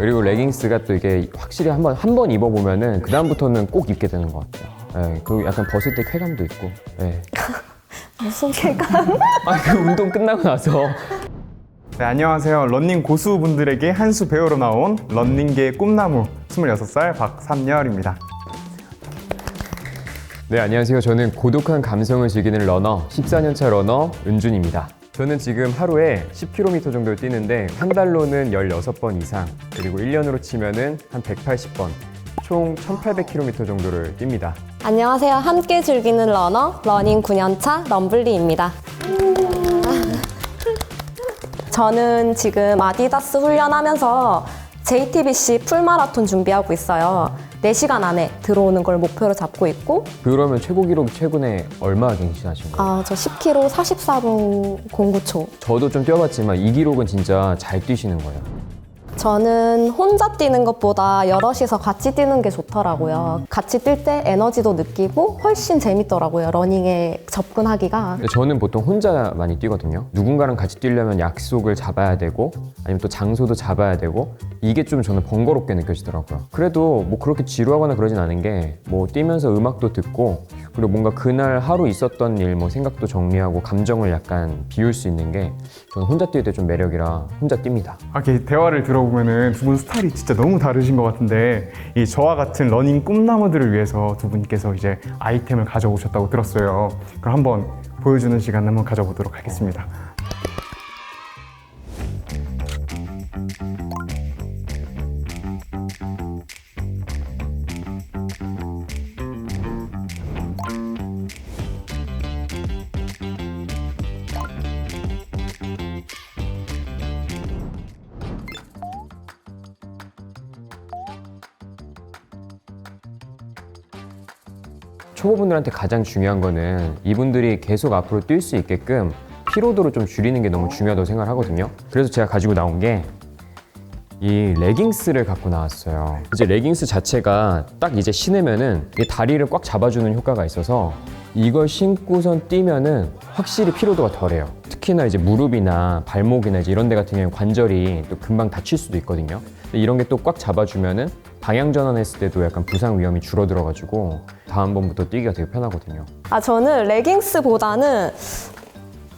그리고 레깅스가 또 이게 확실히 한번 한 번 입어보면은 그 다음부터는 꼭 입게 되는 것 같아요. 예, 그리고 약간 벗을 때 쾌감도 있고. 예. 무슨 쾌감? 아, 그 운동 끝나고 나서 네, 안녕하세요. 런닝 고수분들에게 한 수 배우러 나온 런닝계의 꿈나무 26살 박삼열입니다. 네, 안녕하세요. 저는 고독한 감성을 즐기는 러너, 14년차 러너 은준입니다. 저는 지금 하루에 10km 정도를 뛰는데 한 달로는 16번 이상, 그리고 1년으로 치면은 한 180번, 총 1800km 정도를 뜁니다. 안녕하세요. 함께 즐기는 러너, 러닝 9년차 럼블리입니다. 저는 지금 아디다스 훈련하면서 JTBC 풀마라톤 준비하고 있어요. 4시간 안에 들어오는 걸 목표로 잡고 있고, 그러면 최고 기록 최근에 얼마 갱신하신 거예요? 아, 저 10km 44분 09초. 저도 좀 뛰어봤지만 이 기록은 진짜 잘 뛰시는 거예요. 저는 혼자 뛰는 것보다 여럿이서 같이 뛰는 게 좋더라고요. 같이 뛸 때 에너지도 느끼고 훨씬 재밌더라고요. 러닝에 접근하기가. 저는 보통 혼자 많이 뛰거든요. 누군가랑 같이 뛰려면 약속을 잡아야 되고 아니면 또 장소도 잡아야 되고 이게 좀 저는 번거롭게 느껴지더라고요. 그래도 뭐 그렇게 지루하거나 그러진 않은 게 뭐 뛰면서 음악도 듣고 그리고 뭔가 그날 하루 있었던 일 뭐 생각도 정리하고 감정을 약간 비울 수 있는 게 저는 혼자 뛸 때 좀 매력이라 혼자 뜁니다. 아, 이렇게 대화를 들어보면은 두 분 스타일이 진짜 너무 다르신 것 같은데 이 저와 같은 러닝 꿈나무들을 위해서 두 분께서 이제 아이템을 가져오셨다고 들었어요. 그럼 한번 보여주는 시간 한번 가져보도록 하겠습니다. 초보분들한테 가장 중요한 거는 이분들이 계속 앞으로 뛸 수 있게끔 피로도를 좀 줄이는 게 너무 중요하다고 생각을 하거든요. 그래서 제가 가지고 나온 게 이 레깅스를 갖고 나왔어요. 이제 레깅스 자체가 딱 이제 신으면은 이 다리를 꽉 잡아주는 효과가 있어서 이걸 신고선 뛰면은 확실히 피로도가 덜해요. 특히나 이제 무릎이나 발목이나 이제 이런 데 같은 경우는 관절이 또 금방 다칠 수도 있거든요. 이런 게 또 꽉 잡아주면은 방향 전환했을 때도 약간 부상 위험이 줄어들어가지고 다음번부터 뛰기가 되게 편하거든요. 아, 저는 레깅스보다는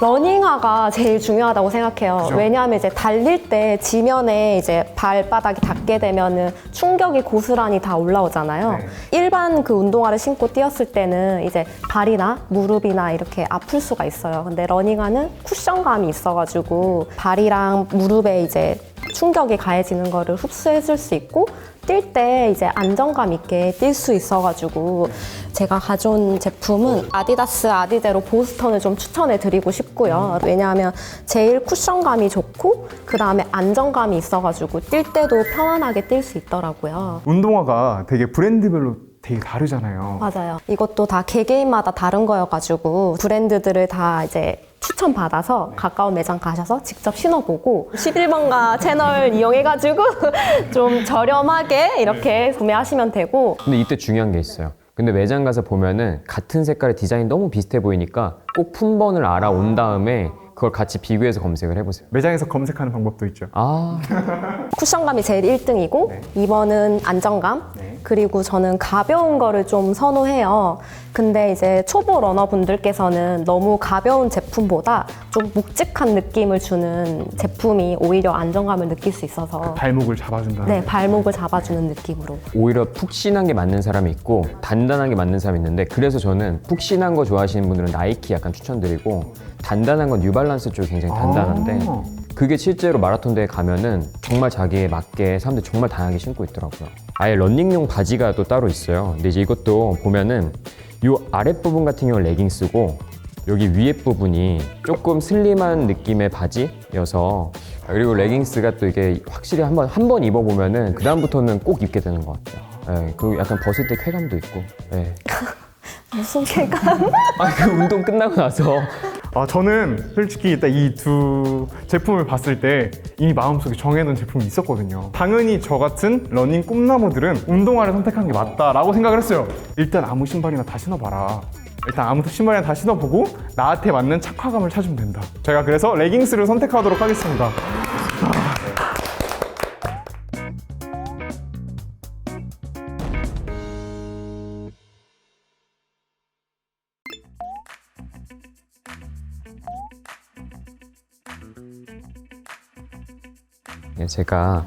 러닝화가 제일 중요하다고 생각해요. 그죠. 왜냐하면 이제 달릴 때 지면에 이제 발바닥이 닿게 되면은 충격이 고스란히 다 올라오잖아요. 네. 일반 그 운동화를 신고 뛰었을 때는 이제 발이나 무릎이나 이렇게 아플 수가 있어요. 근데 러닝화는 쿠션감이 있어가지고 발이랑 무릎에 이제 충격이 가해지는 거를 흡수해줄 수 있고 뛸 때 이제 안정감 있게 뛸 수 있어가지고 제가 가져온 제품은 아디다스 아디제로 보스턴을 좀 추천해 드리고 싶고요. 왜냐하면 제일 쿠션감이 좋고 그 다음에 안정감이 있어가지고 뛸 때도 편안하게 뛸 수 있더라고요. 운동화가 되게 브랜드별로 되게 다르잖아요. 맞아요. 이것도 다 개개인마다 다른 거여가지고 브랜드들을 다 이제 추천받아서 가까운 매장 가셔서 직접 신어보고 11번가 채널 이용해가지고 좀 저렴하게 이렇게 구매하시면 되고 근데 이때 중요한 게 있어요. 근데 매장 가서 보면은 같은 색깔의 디자인 너무 비슷해 보이니까 꼭 품번을 알아온 다음에 그걸 같이 비교해서 검색을 해보세요. 매장에서 검색하는 방법도 있죠. 아, 쿠션감이 제일 1등이고 네. 2번은 안정감 네. 그리고 저는 가벼운 거를 좀 선호해요. 근데 이제 초보 러너분들께서는 너무 가벼운 제품보다 좀 묵직한 느낌을 주는 제품이 오히려 안정감을 느낄 수 있어서 발목을 잡아준다. 네, 발목을 잡아주는 느낌으로. 오히려 푹신한 게 맞는 사람이 있고 단단하게 맞는 사람이 있는데 그래서 저는 푹신한 거 좋아하시는 분들은 나이키 약간 추천드리고 단단한 건 뉴발란스 쪽이 굉장히 단단한데 아. 그게 실제로 마라톤 대회 가면은 정말 자기에 맞게 사람들이 정말 다양하게 신고 있더라고요. 아예 런닝용 바지가 또 따로 있어요. 근데 이제 이것도 보면은 요 아랫부분 같은 경우는 레깅스고 여기 위에 부분이 조금 슬림한 느낌의 바지여서 그리고 레깅스가 또 이게 확실히 한번 한 번 입어보면은 그 다음부터는 꼭 입게 되는 것 같아요. 예, 그리고 약간 벗을 때 쾌감도 있고. 예. 무슨 쾌감? 아, 그 운동 끝나고 나서 아, 저는 솔직히 일단 이 두 제품을 봤을 때 이미 마음속에 정해놓은 제품이 있었거든요. 당연히 저 같은 러닝 꿈나무들은 운동화를 선택한 게 맞다라고 생각을 했어요. 일단 아무 신발이나 다 신어봐라. 일단 아무 신발이나 다 신어보고 나한테 맞는 착화감을 찾으면 된다. 제가 그래서 레깅스를 선택하도록 하겠습니다. 제가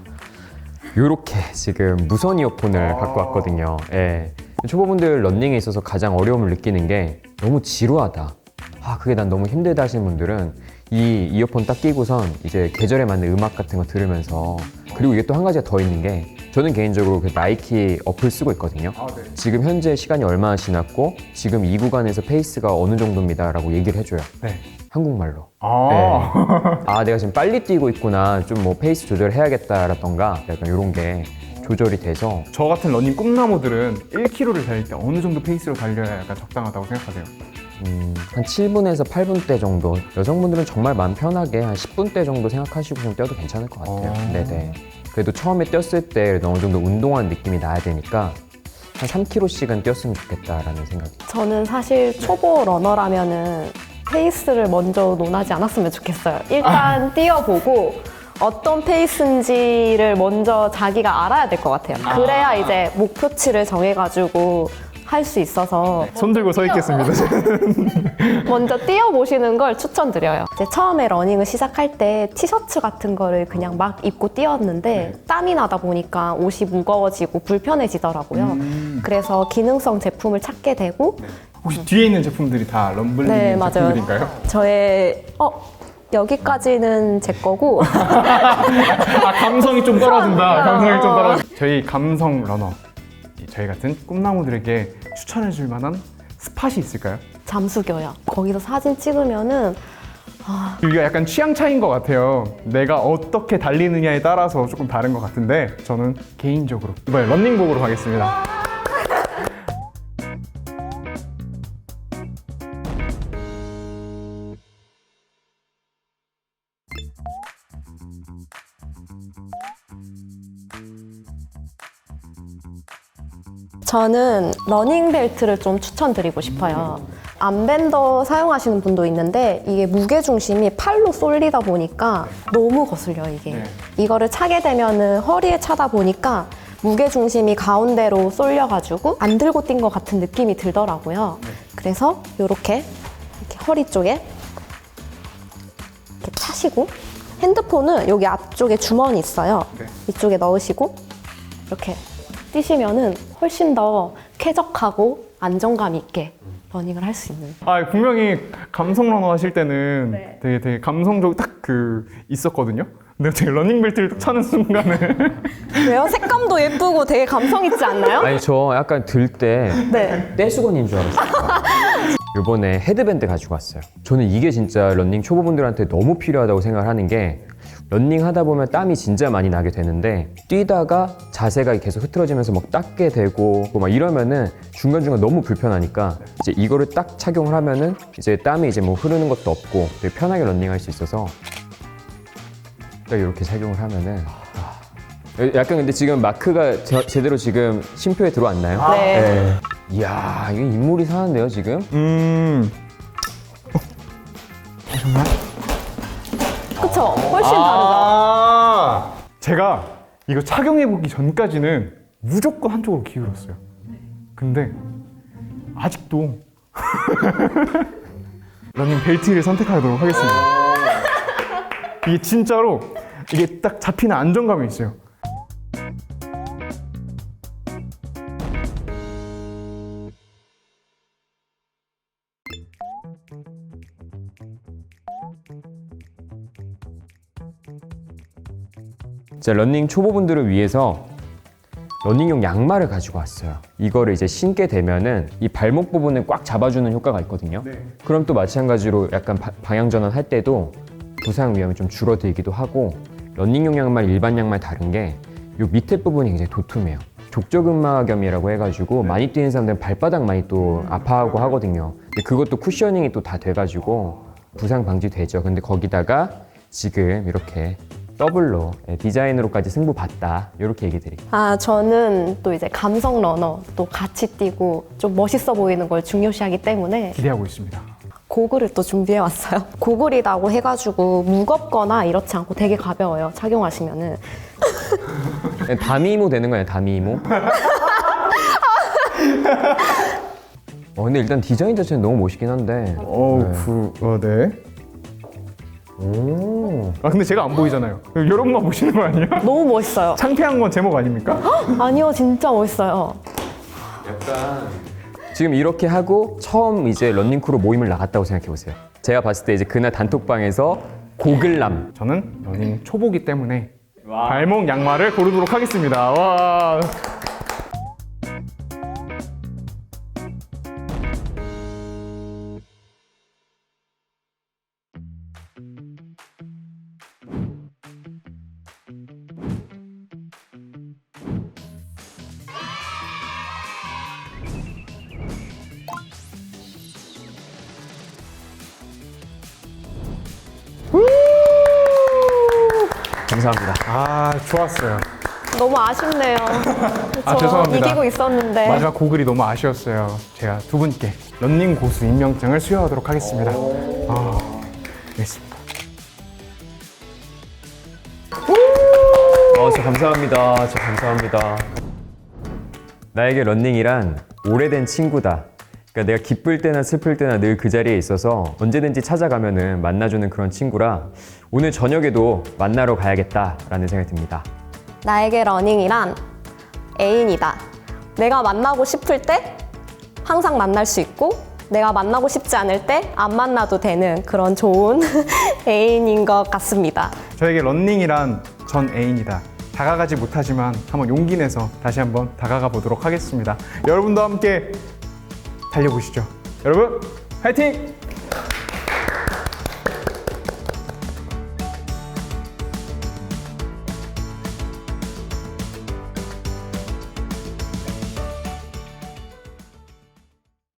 요렇게 지금 무선 이어폰을 갖고 왔거든요. 예. 초보분들 런닝에 있어서 가장 어려움을 느끼는 게 너무 지루하다. 아, 그게 난 너무 힘들다 하시는 분들은 이 이어폰 딱 끼고선 이제 계절에 맞는 음악 같은 거 들으면서 그리고 이게 또 한 가지가 더 있는 게 저는 개인적으로 그 나이키 어플 쓰고 있거든요. 지금 현재 시간이 얼마나 지났고 지금 이 구간에서 페이스가 어느 정도입니다라고 얘기를 해줘요. 네. 한국말로. 아. 아 내가 지금 빨리 뛰고 있구나 좀 뭐 페이스 조절해야겠다라던가 약간 이런 게 조절이 돼서 저 같은 러닝 꿈나무들은 1km를 달릴 때 어느 정도 페이스로 달려야 약간 적당하다고 생각하세요? 음, 한 7분에서 8분대 정도 여성분들은 정말 마음 편하게 한 10분대 정도 생각하시고 좀 뛰어도 괜찮을 것 같아요 어. 네네 그래도 처음에 뛰었을 때 그래도 어느 정도 운동한 느낌이 나야 되니까 한 3km씩은 뛰었으면 좋겠다라는 생각이 저는 사실 초보 러너라면은 페이스를 먼저 논하지 않았으면 좋겠어요. 일단 뛰어보고 어떤 페이스인지를 먼저 자기가 알아야 될 것 같아요. 그래야 이제 목표치를 정해가지고 할 수 있어서 손 들고 서 있겠습니다. 먼저 뛰어보시는 걸 추천드려요. 이제 처음에 러닝을 시작할 때 티셔츠 같은 거를 그냥 막 입고 뛰었는데 땀이 나다 보니까 옷이 무거워지고 불편해지더라고요. 그래서 기능성 제품을 찾게 되고 혹시 뒤에 있는 제품들이 다 럼블링 네, 맞아요. 제품들인가요? 저의 어 여기까지는 제 거고 아 감성이 좀 떨어진다. 감성이 좀 떨어진다. 저희 감성 러너 이 저희 같은 꿈나무들에게 추천해줄 만한 스팟이 있을까요? 잠수교요. 거기서 사진 찍으면은 이게 약간 취향 차이인 것 같아요. 내가 어떻게 달리느냐에 따라서 조금 다른 것 같은데 저는 개인적으로 이번에 런닝복으로 가겠습니다. 저는 러닝 벨트를 좀 추천드리고 싶어요. 암밴더 사용하시는 분도 있는데 이게 무게 중심이 팔로 쏠리다 보니까 너무 거슬려 이게. 네. 이거를 차게 되면은 허리에 차다 보니까 무게 중심이 가운데로 쏠려가지고 안 들고 뛴 것 같은 느낌이 들더라고요. 그래서 이렇게 이렇게 허리 쪽에 이렇게 차시고 핸드폰은 여기 앞쪽에 주머니 있어요. 네. 이쪽에 넣으시고 이렇게 뛰시면은 훨씬 더 쾌적하고 안정감 있게 러닝을 할 수 있는. 아 분명히 감성 러너 하실 때는 네. 되게 되게 감성적 딱 그 있었거든요. 근데 제가 러닝 벨트를 딱 차는 순간에 왜요? 색감도 예쁘고 되게 감성 있지 않나요? 아니 저 약간 들 때 네. 떼수건인 줄 알았어요 이번에 헤드밴드 가지고 왔어요 저는 이게 진짜 런닝 초보분들한테 너무 필요하다고 생각을 하는 게 런닝 하다 보면 땀이 진짜 많이 나게 되는데 뛰다가 자세가 계속 흐트러지면서 막 닦게 되고 막 이러면은 중간중간 너무 불편하니까 이제 이거를 딱 착용을 하면은 이제 땀이 이제 뭐 흐르는 것도 없고 되게 편하게 런닝할 수 있어서 딱 이렇게 착용을 하면은 아, 약간 근데 지금 마크가 제, 제대로 지금 심표에 들어왔나요? 네. 네. 이야 이게 인물이 사는데요 지금? 음 그쵸? 훨씬 다르죠? 아 제가 이거 착용해 보기 전까지는 무조건 한쪽으로 기울었어요. 근데 아직도 러닝 벨트를 선택하도록 하겠습니다. 이게 진짜로 이게 딱 잡히는 안정감이 있어요. 자, 런닝 초보분들을 위해서 런닝용 양말을 가지고 왔어요. 이거를 이제 신게 되면은 이 발목 부분을 꽉 잡아주는 효과가 있거든요. 네. 그럼 또 마찬가지로 약간 바- 방향 전환할 때도 부상 위험이 좀 줄어들기도 하고 런닝용 양말 일반 양말 다른 게요 밑에 부분이 굉장히 도톰해요. 족저근막염이라고 해가지고 많이 뛰는 사람들은 발바닥 많이 또 아파하고 하거든요. 근데 그것도 쿠셔닝이 또 다 돼가지고 부상 방지 되죠. 근데 거기다가 지금 이렇게 더블로 예, 디자인으로까지 승부 봤다. 이렇게 얘기 드릴게요. 아, 저는 또 이제 감성 러너 또 같이 뛰고 좀 멋있어 보이는 걸 중요시하기 때문에 기대하고 있습니다. 고글을 또 준비해 왔어요. 고글이라고 해가지고 무겁거나 이렇지 않고 되게 가벼워요. 착용하시면은. 예, 다미모 되는 거예요, 다미모. 어, 근데 일단 디자인 자체는 너무 멋있긴 한데. 어우, 네. 그, 어, 네. 오. 오. 아 근데 제가 안 보이잖아요. 여러분만 보시는 거 아니에요? 너무 멋있어요. 창피한 건 제목 아닙니까? 아니요, 진짜 멋있어요. 지금 이렇게 하고 처음 이제 런닝크루 모임을 나갔다고 생각해 보세요. 제가 봤을 때 이제 그날 단톡방에서 고글남 저는 러닝 초보기 때문에 발목 양말을 고르도록 하겠습니다. 와. 감사합니다. 아 좋았어요. 너무 아쉽네요. 아, 저 죄송합니다. 이기고 있었는데. 마지막 고글이 너무 아쉬웠어요. 제가 두 분께 런닝 고수 임명장을 수여하도록 하겠습니다. 아, 알겠습니다. 어, 저 감사합니다. 저 감사합니다. 나에게 런닝이란 오래된 친구다. 그러니까 내가 기쁠 때나 슬플 때나 늘 그 자리에 있어서 언제든지 찾아가면은 만나주는 그런 친구라 오늘 저녁에도 만나러 가야겠다라는 생각이 듭니다. 나에게 러닝이란 애인이다. 내가 만나고 싶을 때 항상 만날 수 있고 내가 만나고 싶지 않을 때 안 만나도 되는 그런 좋은 애인인 것 같습니다. 저에게 런닝이란 전 애인이다. 다가가지 못하지만 한번 용기 내서 다시 한번 다가가 보도록 하겠습니다. 여러분도 함께 달려보시죠. 여러분, 화이팅!